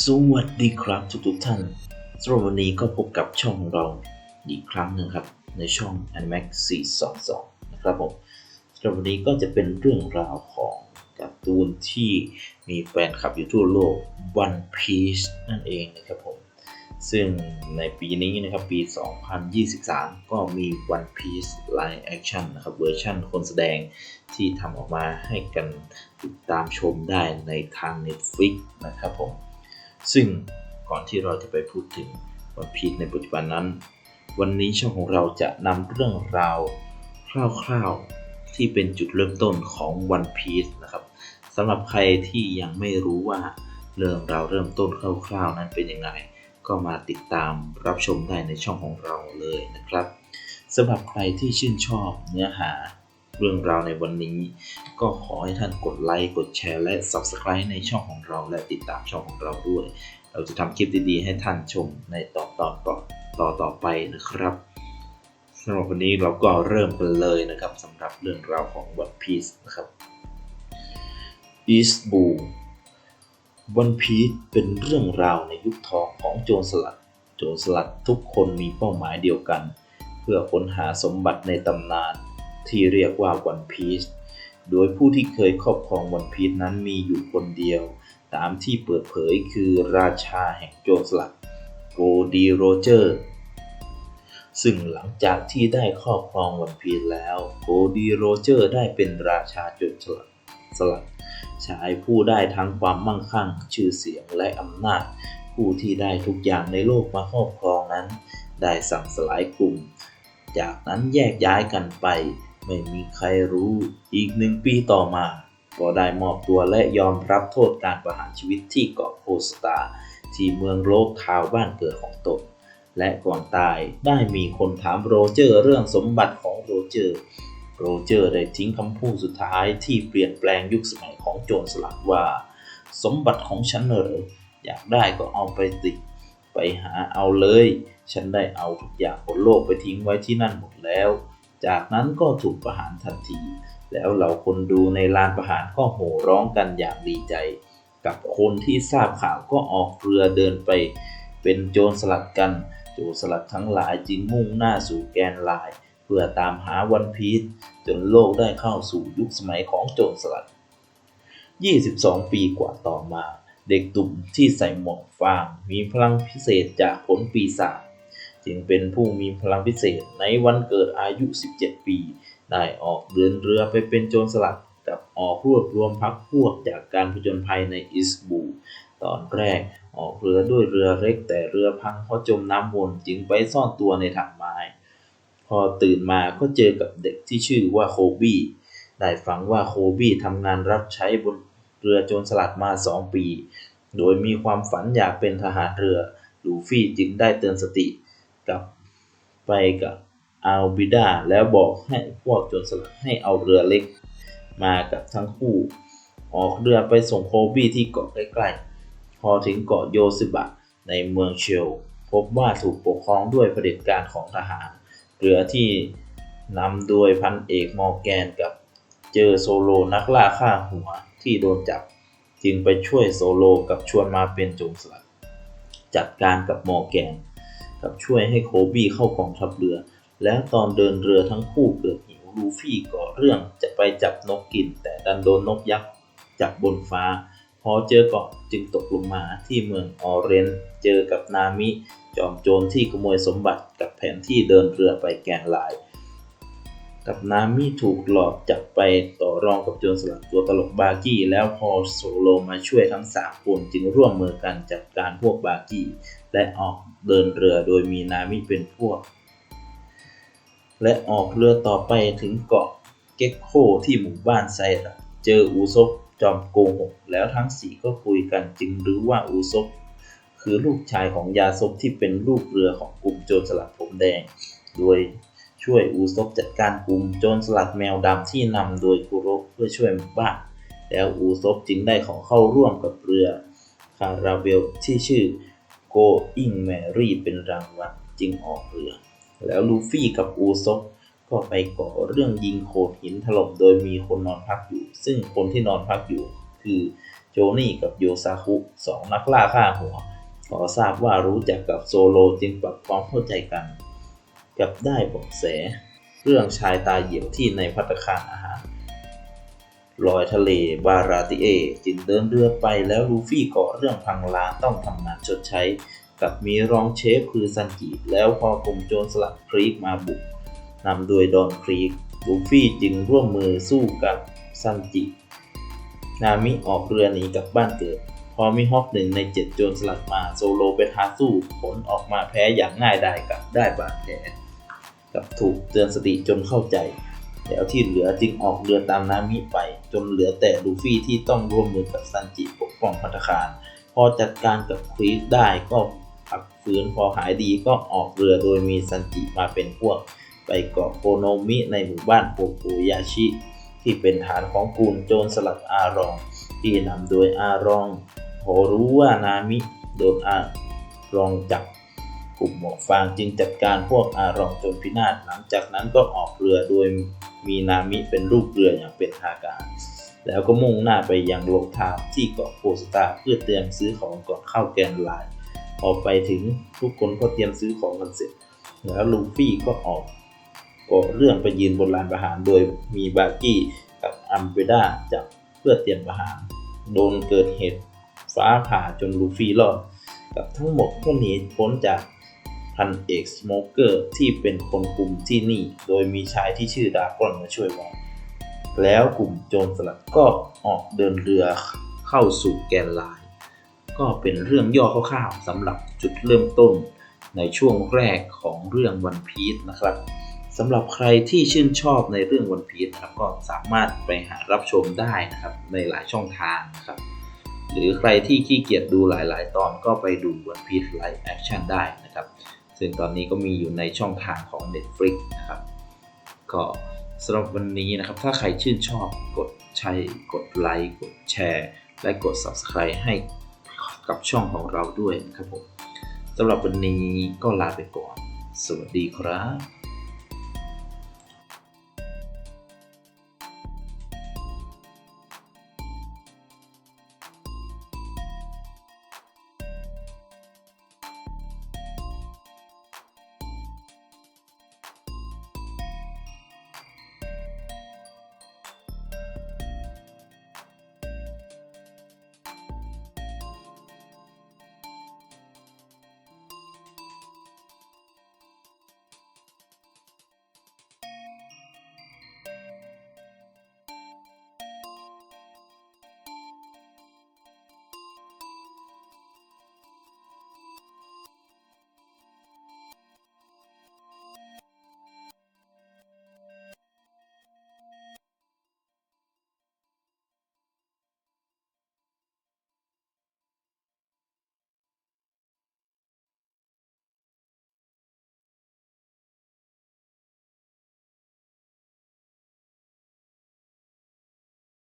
สวัสดีครับทุกทุกๆท่านสำหรับวันนี้ก็พบกับช่องเราอีกครั้งหนึ่งครับ ในช่อง Animax 422 นะครับผมสำหรับวันนี้ก็จะเป็นเรื่องราวของการ์ตูนที่มีแฟนคลับอยู่ทั่วโลก One Piece นั่นเองนะครับผม ซึ่งในปีนี้นะครับปี 2023 ก็มี One Piece Live Action นะครับเวอร์ชันคนแสดงที่ทำออกมาให้กันติดตามชมได้ในทาง Netflix นะครับผม ซึ่งก่อนที่เราจะไปพูดถึง One Piece ในปัจจุบันนั้น วันนี้ช่องของเราจะนำเรื่องราวคร่าวๆที่เป็นจุดเริ่มต้นของ One Piece นะครับสำหรับใครที่ยังไม่รู้ว่าเรื่องราวเริ่มต้นคร่าวๆ นั้นเป็นยังไง ก็มาติดตามรับชมได้ในช่องของเราเลยนะครับสำหรับใครที่ชื่นชอบเนื้อหา เรื่องราวในวันนี้ ก็ขอให้ท่านกดไลค์กดแชร์และ Subscribe ในช่องของเราและติดตามช่องของเราด้วย เราจะทำคลิปดีๆ ให้ท่านชมในตอนต่อต่อต่อต่อไปนะครับสำหรับวันนี้เราก็เริ่มกันเลยนะครับสำหรับเรื่องราวของ One Piece นะครับ East Blue One Piece เป็นเรื่องราวในยุคทองของโจรสลัด โจรสลัดทุกคนมีเป้าหมายเดียวกัน เพื่อค้นหาสมบัติในตำนาน ที่เรียกว่า One Piece โดยผู้ที่เคยครอบครอง One Piece นั้นมีอยู่คนเดียว ตามที่เปิดเผยคือราชาแห่งโจรสลัดโกดีโรเจอร์ซึ่งหลังจากที่ได้ครอบครองวันพีซแล้วโกดีโรเจอร์ได้เป็นราชาโจรสลัดสลัดชายผู้ได้ทั้งความมั่งคั่งชื่อเสียงและอำนาจ ผู้ที่ได้ทุกอย่างในโลกมาครอบครองนั้น ได้สั่งสลายกลุ่ม จากนั้นแยกย้ายกันไป ไม่มีใครรู้ อีกหนึ่งปีต่อมา ก็ได้มอบตัวและยอมรับโทษการประหารชีวิตที่เกาะโพสตา ที่เมืองโลกทาวบ้านเกิดของตน และก่อนตายได้มีคนถามโรเจอร์เรื่องสมบัติของโรเจอร์โรเจอร์ได้ทิ้งคำพูดสุดท้ายที่เปลี่ยนแปลงยุคสมัยของโจรสลัดว่า สมบัติของฉันเหรออยากได้ก็เอาไปติไปหาเอาเลย ฉันได้เอาทุกอย่างบนโลกไปทิ้งไว้ที่นั่นหมดแล้ว จากนั้นก็ถูกประหารทันที แล้วเหล่าคนดูในลานประหารก็โห่ร้องกันอย่างดีใจ กับคนที่ทราบข่าวก็ออกเรือเดินไป เป็นโจรสลัดกัน โจรสลัดทั้งหลายจึงมุ่งหน้าสู่แกนไลน์เพื่อตามหาวันพีชจนโลกได้เข้าสู่ยุคสมัยของโจรสลัด 22 ปีกว่าต่อมา เด็กตุ่มที่ใส่หมวกฟางมีพลังพิเศษจากผลปีศาจ จึงเป็นผู้มีพลังพิเศษในวันเกิดอายุ 17 ปี ได้ออกเดินเรือไปเป็นโจรสลัดกับออกรวบรวมพักพวกจากการผจญภัยในอิสบูตอนแรกออกเรือด้วยเรือเล็กแต่เรือพังเพราะจมน้ำวนจึงไปซ่อนตัวในถังไม้ พอตื่นมาก็เจอกับเด็กที่ชื่อว่าโคบี้ได้ฟังว่าโคบี้ทำงานรับใช้บนเรือโจรสลัดมาสองปี โดยมีความฝันอยากเป็นทหารเรือ ลูฟี่จึงได้เตือนสติ กลับไปกับอัลบิดาแล้วบอกให้พวกโจรสลัดให้เอาเรือเล็กมากับทั้งคู่ ออกเรือไปส่งโคบี้ที่เกาะใกล้ๆ พอถึงเกาะโยซิบะในเมืองเชล พบว่าถูกปกครองด้วยเผด็จการของทหาร เรือที่นำโดยพันเอกมอร์แกนกับเจอโซโลนักล่าฆ่าหัวที่โดนจับ จึงไปช่วยโซโลกับชวนมาเป็นโจรสลัด จัดการกับมอร์แกน กับช่วยให้โคบี้เข้ากองทัพเรือ แล้วตอนเดินเรือทั้งคู่เกิดหิวลูฟี่ก่อเรื่องจะไปจับนกกิน แต่ดันโดนนกยักษ์จับบนฟ้า พอเจอเกาะจึงตกลงมาที่เมืองออเรนเจอกับนามิ จอมโจรที่ขโมยสมบัติกับแผนที่เดินเรือไปแกนหลาย กับนามิถูกหลอกจับไปต่อรองกับโจรสลัดตัวตลกบากี้แล้วพอโซโลมาช่วยทั้งสามคนจึงร่วมมือกันจัดการพวกบากี้ และออกเดินเรือโดยมีนามิเป็นพวก และออกเรือต่อไปถึงเกาะเก็กโคที่หมู่บ้านไซระเจออูซบจอมโกหกแล้วทั้งสี่ก็คุยกันจึงรู้ว่าอูซบคือลูกชายของยาซบที่เป็นลูกเรือของกลุ่มโจรสลัดผมแดง โดย ช่วยอูซบจัดการกลุ่มโจรสลัดแมวดำที่นำโดยคุโรเพื่อช่วยหมู่บ้านแล้วอูซบจึงได้ขอเข้าร่วมกับเรือคาราเวลที่ชื่อ Going Mary เป็นรางวัลจึงออกเรือ แล้วลูฟี่กับอูซบก็ไปก่อเรื่องยิงโขดหินถล่มโดยมีคนนอนพักอยู่ ซึ่งคนที่นอนพักอยู่คือโจนี่กับโยซาคุสองนักล่าฆ่าหัวพอทราบว่ารู้จักกับโซโลจึงปรับความเข้าใจกัน กับได้เบอกแส เรื่องชายตาเหยียบที่ในพัตคารอาหารลอยทะเลบาราติเอ จึงเดินเรือไปแล้วลูฟี่ก่อเรื่องพังล้างต้องทำงานชดใช้ กับมีรองเชฟคือซันจิแล้วพอกลุ่มโจรสลัดครีกมาบุกนำโดยดอนครีกลูฟี่จึงร่วมมือสู้กับซันจิ นามิออกเรือหนีกลับบ้านเกิด พอมีฮอกหนึ่งในเจ็ดโจรสลัดมาโซโลไปท้าสู้ผลออกมาแพ้อย่างง่ายดายกับได้บาดแผล กับถูกเตือนสติจนเข้าใจ แล้วที่เหลือจึงออกเรือตามนามิไป จนเหลือแต่ลูฟี่ที่ต้องร่วมมือกับซันจิปกป้องพัตคารพอจัดการกับครีสได้ก็พักฟื้นพอหายดีก็ออกเรือโดยมีซันจิมาเป็นพวก ไปเกาะโคโนมิในหมู่บ้านโปโกยาชิ ที่เป็นฐานของกลุ่มโจรสลัดอารอง ที่นำโดยอารองพอรู้ว่านามิโดนอารองจับ ลุ่มหมวกฟางจึงจัดการพวกอารองจนพินาศหลังจากนั้นก็ออกเรือโดยมีนามิเป็นลูกเรืออย่างเป็นทางการ แล้วก็มุ่งหน้าไปยังโรงทาวที่เกาะโพสตาเพื่อเตรียมซื้อของก่อนเข้าแกนไลน์พอไปถึงทุกคนก็เตรียมซื้อของกันเสร็จ แล้วลูฟี่ก็ออกก่อเรื่องไปยืนบนลานประหารโดยมีบากี้กับอัมเบด้าจับเพื่อเตรียมประหารโดนเกิดเหตุฟ้าผ่าจนลูฟี่รอด กับทั้งหมดก็หนีพ้นจาก พันเอกสโมเกอร์ที่เป็นคนกลุ่มที่นี่ โดยมีชายที่ชื่อดากอนมาช่วยไว้ แล้วกลุ่มโจรสลัดก็ออกเดินเรือเข้าสู่แกนไลน์ก็เป็นเรื่องย่อคร่าวๆสำหรับจุดเริ่มต้นในช่วงแรกของเรื่องวันพีชนะครับสำหรับใครที่ชื่นชอบในเรื่องวันพีชนะครับก็สามารถไปหารับชมได้นะครับในหลายช่องทางนะครับ หรือใครที่ขี้เกียจดูหลาย ๆ ตอนก็ไปดูวันพีชไลฟ์แอคชั่นได้นะครับ ซึ่งตอนนี้ก็มีอยู่ในช่องทางของ Netflix นะครับ ก็สำหรับวันนี้นะครับ ถ้าใครชื่นชอบกดใช้กดไลค์กดแชร์ และกด Subscribe ให้กับช่องของเราด้วยนะครับผมสำหรับวันนี้ก็ลาไปก่อน สวัสดีครับ